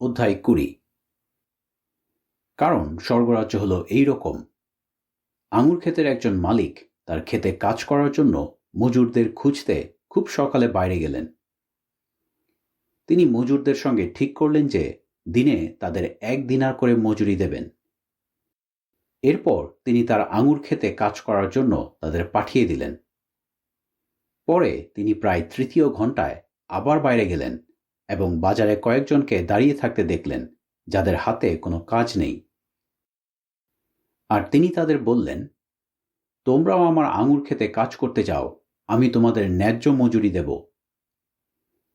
অধ্যায় কুড়ি। কারণ স্বর্গরাজ্য হল এই রকম আঙুর ক্ষেতের একজন মালিক তার ক্ষেতে কাজ করার জন্য মজুরদের খুঁজতে খুব সকালে বাইরে গেলেন। তিনি মজুরদের সঙ্গে ঠিক করলেন যে দিনে তাদের এক দিনার করে মজুরি দেবেন। এরপর তিনি তার আঙুর ক্ষেতে কাজ করার জন্য তাদের পাঠিয়ে দিলেন। পরে তিনি প্রায় তৃতীয় ঘন্টায় আবার বাইরে গেলেন। এবং বাজারে কয়েকজনকে দাঁড়িয়ে থাকতে দেখলেন, যাদের হাতে কোনো কাজ নেই। আর তিনি তাদের বললেন, তোমরাও আমার আঙুর খেতে কাজ করতে যাও, আমি তোমাদের ন্যায্য মজুরি দেব।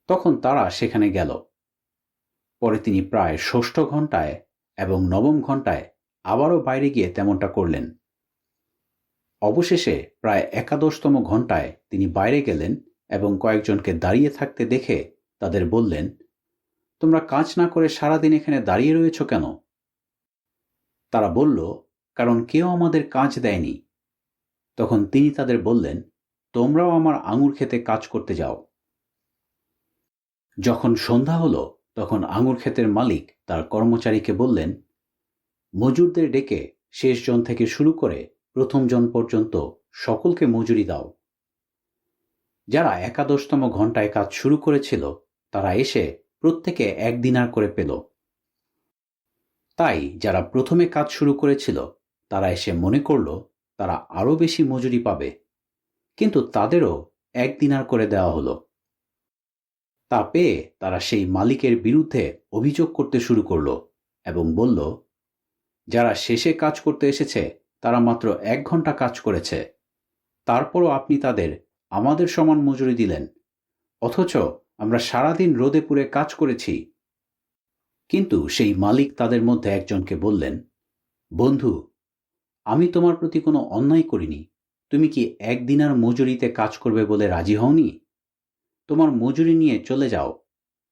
তখন তারা সেখানে গেল। পরে তিনি প্রায় ষষ্ঠ ঘন্টায় এবং নবম ঘন্টায় আবারও বাইরে গিয়ে তেমনটা করলেন। অবশেষে প্রায় একাদশতম ঘন্টায় তিনি বাইরে গেলেন এবং কয়েকজনকে দাঁড়িয়ে থাকতে দেখে তাদের বললেন, তোমরা কাজ না করে সারাদিন এখানে দাঁড়িয়ে রয়েছ কেন? তারা বলল, কারণ কেউ আমাদের কাজ দেয়নি। তখন তিনি তাদের বললেন, তোমরাও আমার আঙুর খেতে কাজ করতে যাও। যখন সন্ধ্যা হলো, তখন আঙুর ক্ষেতের মালিক তার কর্মচারীকে বললেন, মজুরদের ডেকে শেষ জন থেকে শুরু করে প্রথম জন পর্যন্ত সকলকে মজুরি দাও। যারা একাদশতম ঘন্টায় কাজ শুরু করেছিল তারা এসে প্রত্যেকে এক দিনার করে পেল। তাই যারা প্রথমে কাজ শুরু করেছিল, তারা এসে মনে করল তারা আরও বেশি মজুরি পাবে। কিন্তু তাদেরও এক দিনার করে দেওয়া হলো। তা পেয়ে তারা সেই মালিকের বিরুদ্ধে অভিযোগ করতে শুরু করল এবং বলল, যারা শেষে কাজ করতে এসেছে, তারা মাত্র এক ঘণ্টা কাজ করেছে। তারপরও আপনি তাদের আমাদের সমান মজুরি দিলেন। অথচ আমরা সারাদিন রোদে পুড়ে কাজ করেছি। কিন্তু সেই মালিক তাদের মধ্যে একজনকে বললেন, বন্ধু, আমি তোমার প্রতি কোনো অন্যায় করিনি। তুমি কি একদিনার মজুরিতে কাজ করবে বলে রাজি হওনি? তোমার মজুরি নিয়ে চলে যাও।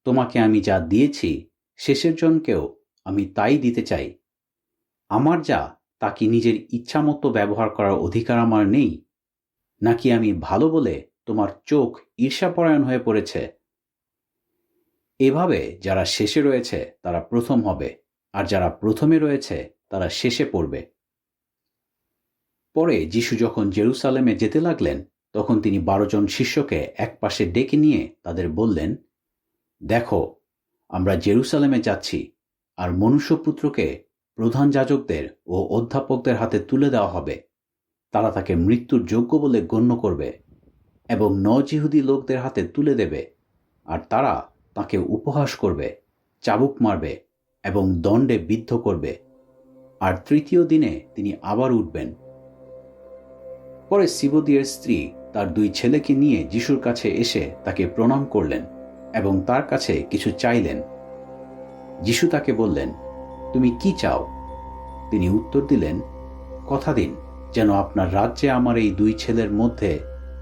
তোমাকে আমি যা দিয়েছি, শেষের জনকেও আমি তাই দিতে চাই। আমার যা, তা কি নিজের ইচ্ছামতো ব্যবহার করার অধিকার আমার নেই? নাকি আমি ভালো বলে তোমার চোখ ঈর্ষাপরায়ণ হয়ে পড়েছে? এভাবে যারা শেষে রয়েছে, তারা প্রথম হবে। আর যারা প্রথমে রয়েছে, তারা শেষে পড়বে। পরে যিশু যখন জেরুসালেমে যেতে লাগলেন, তখন তিনি বারো জন শিষ্যকে একপাশে ডেকে নিয়ে তাদের বললেন, দেখো, আমরা জেরুসালেমে যাচ্ছি, আর মনুষ্যপুত্রকে প্রধান যাজকদের ও অধ্যাপকদের হাতে তুলে দেওয়া হবে। তারা তাকে মৃত্যুর যোগ্য বলে গণ্য করবে এবং নজিহুদি লোকদের হাতে তুলে দেবে। আর তারা তাকে উপহাস করবে, চাবুক মারবে এবং দণ্ডে বিদ্ধ করবে। আর তৃতীয় দিনে তিনি আবার উঠবেন। পরে শিবদিয়ের স্ত্রী তার দুই ছেলেকে নিয়ে যিশুর কাছে এসে তাকে প্রণাম করলেন এবং তার কাছে কিছু চাইলেন। যিশু তাকে বললেন, তুমি কি চাও? তিনি উত্তর দিলেন, কথা দিন, যেন আপনার রাজ্যে আমার এই দুই ছেলের মধ্যে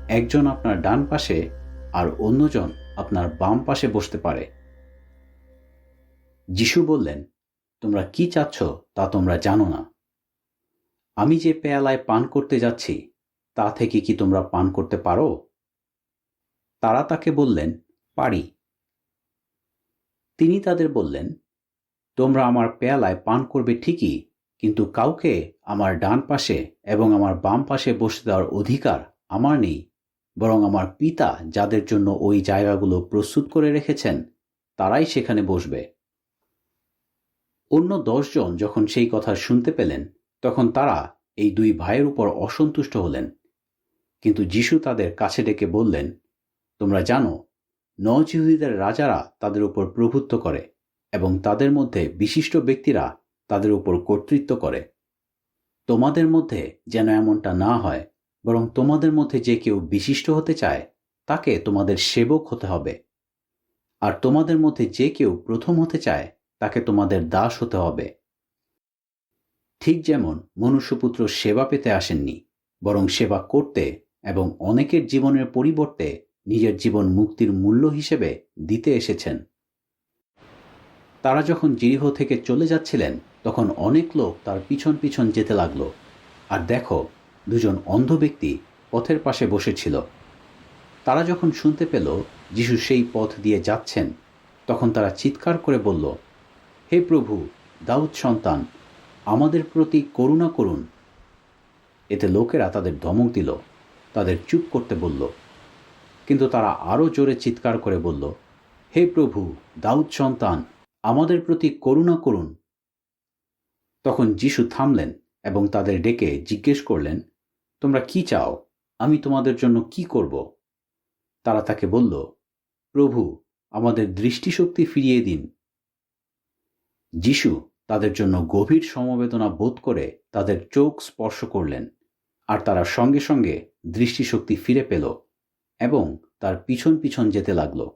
একজন আপনার ডান পাশে আর অন্যজন আপনার বাম পাশে বসতে পারে। যিশু বললেন, তোমরা কি চাচ্ছ তা তোমরা জানো না। আমি যে পেয়ালায় পান করতে যাচ্ছি, তা থেকে কি তোমরা পান করতে পারো? তারা তাকে বললেন, পারি। তিনি তাদের বললেন, তোমরা আমার পেয়ালায় পান করবে ঠিকই, কিন্তু কাউকে আমার ডান পাশে এবং আমার বাম পাশে বসে দেওয়ার অধিকার আমার নেই। বরং আমার পিতা যাদের জন্য ওই জায়গাগুলো প্রস্তুত করে রেখেছেন, তারাই সেখানে বসবে। অন্য দশজন যখন সেই কথা শুনতে পেলেন, তখন তারা এই দুই ভাইয়ের উপর অসন্তুষ্ট হলেন। কিন্তু যিশু তাদের কাছে ডেকে বললেন, তোমরা জানো নজিহুদীদের রাজারা তাদের উপর প্রভুত্ব করে এবং তাদের মধ্যে বিশিষ্ট ব্যক্তিরা তাদের উপর কর্তৃত্ব করে। তোমাদের মধ্যে যেন এমনটা না হয় বরং তোমাদের মধ্যে যে কেউ বিশিষ্ট হতে চায়, তাকে তোমাদের সেবক হতে হবে। আর তোমাদের মধ্যে যে কেউ প্রথম হতে চায়, তাকে তোমাদের দাস হতে হবে। ঠিক যেমন মনুষ্যপুত্র সেবা পেতে আসেননি, বরং সেবা করতে এবং অনেকের জীবনের পরিবর্তে নিজের জীবন মুক্তির মূল্য হিসেবে দিতে এসেছেন। তারা যখন জিরিহ থেকে চলে যাচ্ছিলেন, তখন অনেক লোক তার পিছন পিছন যেতে লাগল। আর দেখো দুজন অন্ধ ব্যক্তি পথের পাশে বসেছিল। তারা যখন শুনতে পেল যিশু সেই পথ দিয়ে যাচ্ছেন, তখন তারা চিৎকার করে বলল, হে প্রভু, দাউদ সন্তান, আমাদের প্রতি করুণা করুন। এতে লোকেরা তাদের ধমক দিল, তাদের চুপ করতে বলল। কিন্তু তারা আরও জোরে চিৎকার করে বলল, হে প্রভু, দাউদ সন্তান, আমাদের প্রতি করুণা করুন। তখন যিশু থামলেন এবং তাদের ডেকে জিজ্ঞেস করলেন তোমরা কি চাও? আমি তোমাদের জন্য কি করব? তারা তাকে বলল, প্রভু, আমাদের দৃষ্টিশক্তি ফিরিয়ে দিন। যিশু তাদের জন্য গভীর সমবেদনা বোধ করে তাদের চোখ স্পর্শ করলেন আর তারা সঙ্গে সঙ্গে দৃষ্টিশক্তি ফিরে পেল এবং তার পিছন পিছন যেতে লাগল।